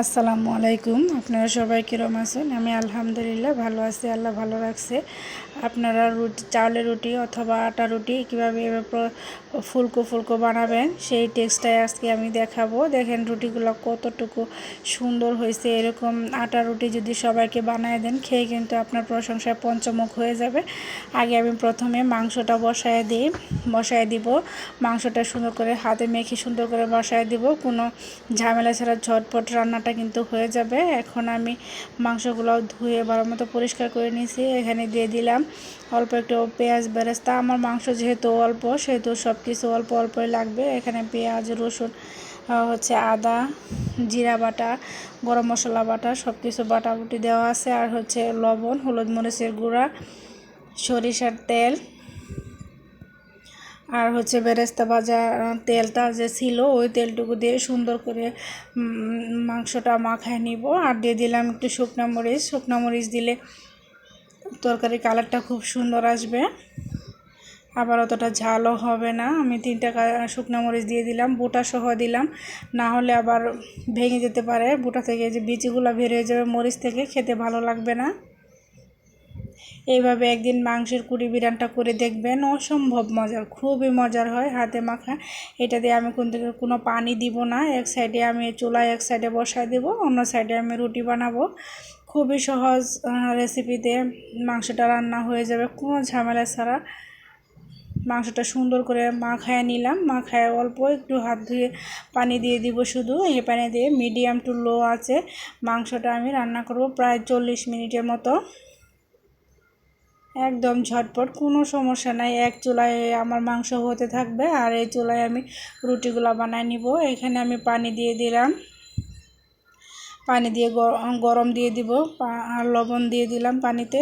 আসসালামু আলাইকুম। আপনারা সবাই কীরম আছেন? আমি আলহামদুলিল্লাহ ভালো আছি, আল্লাহ ভালো রাখছে। আপনারা রুটি, চাউলের রুটি অথবা আটা রুটি কীভাবে ফুলকো ফুলকো বানাবেন, সেই টেক্সটাই আজকে আমি দেখাবো। দেখেন রুটিগুলো কতটুকু সুন্দর হয়েছে। এরকম আটা রুটি যদি সবাইকে বানায় দেন, খেয়ে কিন্তু আপনার প্রশংসায় পঞ্চমুখ হয়ে যাবে। আগে আমি প্রথমে মাংসটা বসায় দিই, বসায় দিব। মাংসটা সুন্দর করে হাতে মেখে সুন্দর করে বসায় দিব। কোনো ঝামেলা ছাড়া ঝটপট রান্নাটা কিন্তু হয়ে যাবে। এখন আমি মাংসগুলো ধুয়ে ভালো মতো পরিষ্কার করে নিয়েছি। এখানে দিয়ে দিলাম অল্প একটু পেঁয়াজ বেরেস্তা। আমার মাংস যেহেতু অল্প, সেহেতু সব কিছু অল্প অল্পই লাগবে। এখানে পেঁয়াজ, রসুন হচ্ছে আদা, জিরা বাটা, গরম মশলা বাটা সব কিছু বাটাবুটি দেওয়া আছে। আর হচ্ছে লবণ, হলুদ মরিচের গুঁড়া, সরিষার তেল আর হচ্ছে বেরেস্তা ভাজা তেলটা যে ছিল, ওই তেলটুকু দিয়ে সুন্দর করে মাংসটা মাখায় নিব। আর দিয়ে দিলাম একটু শুকনো মরিচ। শুকনো মরিচ দিলে তরকারি কালারটা খুব সুন্দর আসবে। আবার অতটা ঝালও হবে না। আমি তিনটা শুকনো মরিচ দিয়ে দিলাম, বুটা সহ দিলাম। না হলে আবার ভেঙে যেতে পারে। বুটা থেকে যে বিচিগুলো বের হয়ে যাবে মরিচ থেকে, খেতে ভালো লাগবে না। এইভাবে একদিন মাংসের কুড়ি বিরানটা করে দেখবেন, অসম্ভব মজার, খুবই মজার হয় হাতে মাখা। এটা দিয়ে আমি কোন থেকে কোনো পানি দিব না, এক সাইডে আমি চুলায়, এক সাইডে বসায় দেবো, অন্য সাইডে আমি রুটি বানাবো। খুবই সহজ রেসিপিতে মাংসটা রান্না হয়ে যাবে, কোনো ঝামেলা ছাড়া। মাংসটা সুন্দর করে মাখায় নিলাম, মাখায় অল্প একটু হাত ধুয়ে পানি দিয়ে দিব শুধু, এই পানি দিয়ে মিডিয়াম টু লো আছে। মাংসটা আমি রান্না করব প্রায় চল্লিশ মিনিটের মতো। একদম ঝটপট, কোনো সমস্যা নাই। এক চুলায় আমার মাংস হতে থাকবে আর এই চুলায় আমি রুটিগুলো বানায় নিব। এখানে আমি পানি দিয়ে দিলাম। পানি দিয়ে গরম দিয়ে দিব আর লবণ দিয়ে দিলাম পানিতে।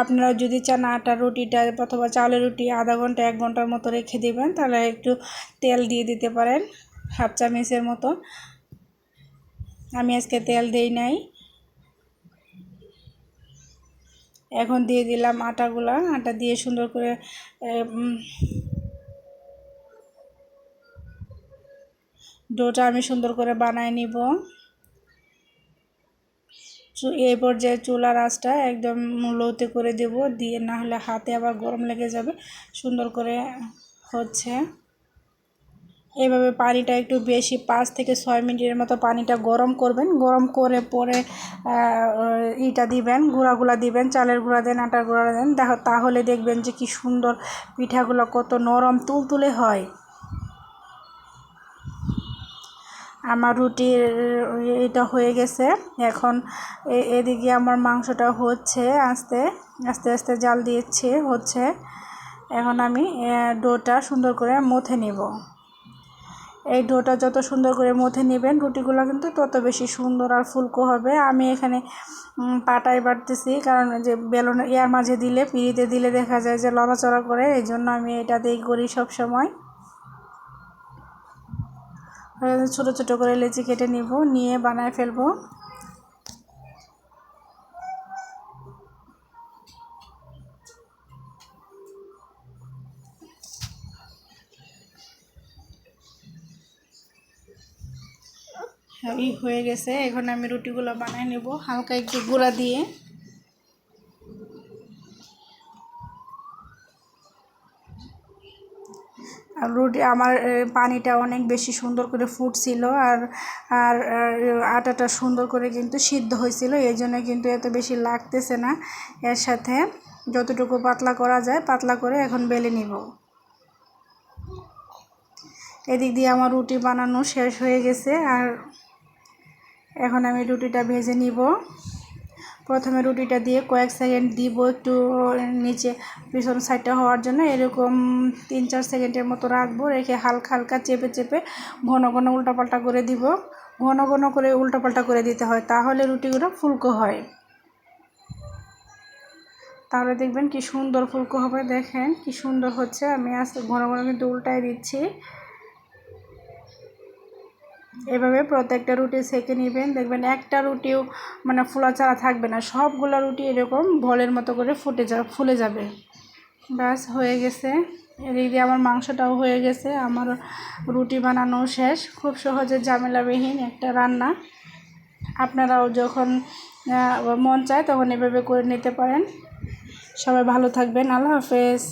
আপনারা যদি চান আটা রুটিটা অথবা চালের রুটি আধা ঘণ্টা, এক ঘণ্টার মতো রেখে দিবেন, তাহলে একটু তেল দিয়ে দিতে পারেন, হাফ চামচের মতো। আমি আজকে তেল দেই নাই। এখন দিয়ে দিলাম আটাগুলা। আটা দিয়ে সুন্দর করে ডোটা আমি সুন্দর করে বানায় নিব। এই পর্যায়ে চুলার আঁচটা একদম লোতে করে দেব। দিয়ে না হলে হাতে আবার গরম লেগে যাবে। সুন্দর করে হচ্ছে। এইভাবে পানিটা একটু বেশি পাঁচ থেকে ছয় মিনিটের মতো পানিটা গরম করবেন। গরম করে পরে ইটা দিবেন, গুঁড়াগুলা দিবেন, চালের গুঁড়া দেন, আটার গুঁড়া দেন। দেখো, তাহলে দেখবেন যে কি সুন্দর পিঠাগুলো কত নরম তুলতুলে হয়। আমার রুটির, এটা হয়ে গেছে। এখন এদিকে আমার মাংসটা হচ্ছে আস্তে আস্তে আস্তে জাল দিয়েছে, হচ্ছে। এখন আমি ডোটা সুন্দর করে মথে নিব। এই ডোটা যত সুন্দর করে মথে নেবেন, রুটিগুলো কিন্তু তত বেশি সুন্দর আর ফুলকো হবে। আমি এখানে পাটাই বাটতেছি কারণ যে বেলুন ইয়ার মাঝে দিলে, পিড়িতে দিলে দেখা যায় যে লড়াচড়া করে, এই জন্য আমি এটাতেই করি সব সময় ছোটো ছোটো করে লেচি কেটে নিব, নিয়ে বানায় ফেলব। এই হয়ে গেছে। এখন আমি রুটিগুলো বানায় নেব হালকা একটু গুঁড়া দিয়ে। আর রুটি আমার পানিটা অনেক বেশি সুন্দর করে ফুটছিল আর আর, আটাটা সুন্দর করে কিন্তু সিদ্ধ হয়েছিল এই জন্য কিন্তু এত বেশি লাগতেছে না। এর সাথে যতটুকু পাতলা করা যায় পাতলা করে এখন বেলে নিব। এদিক দিয়ে আমার রুটি বানানো শেষ হয়ে গেছে আর এখন আমি রুটিটা ভেজে নিব। প্রথমে রুটিটা দিয়ে কয়েক সেকেন্ড দিব একটু নিচে পিছন সাইডটা হওয়ার জন্য। এরকম তিন চার সেকেন্ডের মতো রাখব, রেখে হালকা হালকা চেপে চেপে ঘন ঘন উল্টাপাল্টা করে দিব। ঘন ঘন করে উল্টাপাল্টা করে দিতে হয়, তাহলে রুটিগুলো ফুলকো হয়। তাহলে দেখবেন কি সুন্দর ফুলকো হবে, দেখেন কি সুন্দর হচ্ছে। আমি আস্তে ঘন ঘন কিন্তু উল্টায় দিচ্ছি। এভাবে প্রত্যেকটা রুটি সেঁকে নেবেন। দেখবেন একটা রুটিও মানে ফোলা ছাড়া থাকবে না। সবগুলো রুটি এরকম বলের মতো করে ফুটে যা, ফুলে যাবে। ব্যাস, হয়ে গেছে। এদিক দিয়ে আমার মাংসটাও হয়ে গেছে। আমার রুটি বানানো শেষ। খুব সহজে ঝামেলাবিহীন একটা রান্না। আপনারাও যখন মন চায় তখন এভাবে করে নিতে পারেন। সবাই ভালো থাকবেন। আল্লাহ হাফেজ।